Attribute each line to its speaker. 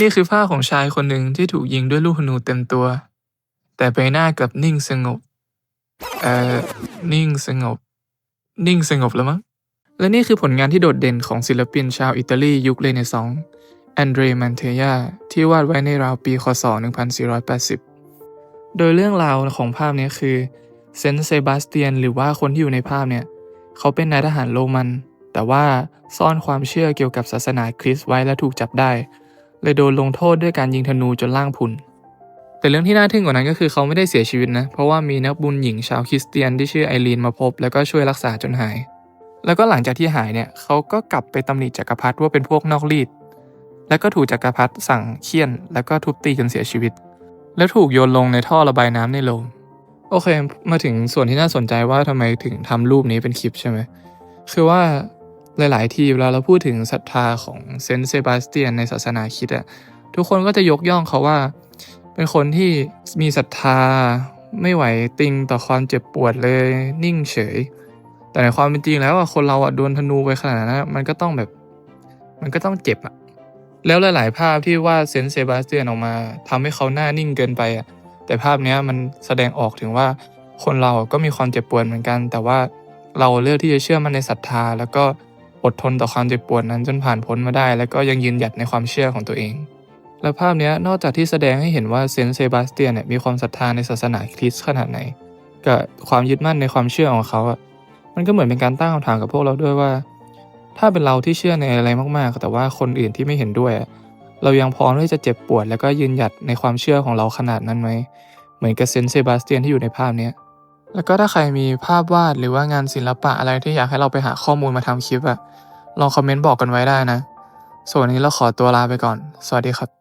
Speaker 1: นี่คือภาพของชายคนหนึ่งที่ถูกยิงด้วยลูกธนูเต็มตัว แต่ใบหน้ากลับนิ่งสงบ เอ่อ นิ่งสงบ นิ่งสงบแล้วมั้ง และนี่คือผลงานที่โดดเด่นของศิลปินชาวอิตาลียุคเรเนซองส์แอนเดรมันเทยาที่วาดไว้ในราวปีคศ 1480 โดยเรื่องราวของภาพนี้คือเซนต์เซบาสเตียนหรือว่าคนที่อยู่ในภาพเนี่ยเขาเป็นนายทหารโรมัน แต่ว่าซ่อนความเชื่อเกี่ยวกับศาสนาคริสต์ไว้และถูกจับได้ เลยโดนลงโทษด้วยการยิงธนูจนล่างพุน แต่เรื่องที่น่าทึ่งกว่านั้นก็คือเขาไม่ได้เสียชีวิตนะ เพราะว่ามีนักบุญหญิงชาวคริสเตียนที่ชื่อไอรีนมาพบ แล้วก็ช่วยรักษาจนหาย แล้วก็หลังจากที่หายเนี่ยเขาก็กลับไปตำหนิจักรพรรดิว่าเป็นพวกนอกรีดแล้วก็ถูกจักรพรรดิสั่งเคี่ยน แล้วก็ทุบตีจนเสียชีวิต แล้วถูกโยนลงในท่อระบายน้ำในโรงโอเค มาถึงส่วนที่น่าสนใจว่าทำไมถึงทำรูปนี้เป็นคลิปใช่ไหมคือว่า หลายๆ ทีเวลาเราพูดถึงศรัทธาของเซนต์เซบาสเตียนในศาสนาคิดอะทุกคนก็จะยกย่องเขาว่า เป็นคนที่มีศรัทธาไม่ไหวติงต่อความเจ็บปวดเลยนิ่งเฉย แต่ในความเป็นจริงแล้วอะคนเราอะโดนธนูไปขนาดนั้นมันก็ต้องแบบ มันก็ต้องเจ็บอะแล้วหลาย ๆ ภาพที่วาดเซนต์เซบาสเตียนออกมาทำให้เขาหน้านิ่งเกินไปอะแต่ภาพเนี้ยมันแสดงออกถึงว่าคนเราก็มีความเจ็บปวดเหมือนกัน แต่ว่าเราเลือกที่จะเชื่อมันในศรัทธาแล้วก็ อดทนต่อความเจ็บปวดนั้นจนผ่านพ้นมาได้ แล้วก็ยังยืนหยัดในความเชื่อของตัวเอง แล้วภาพนี้นอกจากที่แสดงให้เห็นว่าเซนต์เซบาสเตียนเนี่ยมีความศรัทธาในศาสนาคริสต์ขนาดไหน กับความยึดมั่นในความเชื่อของเขาอะมันก็เหมือนเป็นการตั้งคำถามกับพวกเราด้วยว่า ถ้าเป็นเราที่เชื่อในอะไรมากๆ แต่ว่าคนอื่นที่ไม่เห็นด้วย เรายังพร้อมที่จะเจ็บปวด แล้วก็ยืนหยัดในความเชื่อของเราขนาดนั้นไหมเหมือนกับเซนต์เซบาสเตียนที่อยู่ในภาพเนี้ย แล้วก็ถ้าใครมีภาพวาดหรือว่างานศิลปะอะไรที่อยากให้เราไปหาข้อมูลมาทำคลิปอะลองคอมเมนต์บอกกันไว้ได้นะ ส่วนวันนี้เราขอตัวลาไปก่อน สวัสดีครับ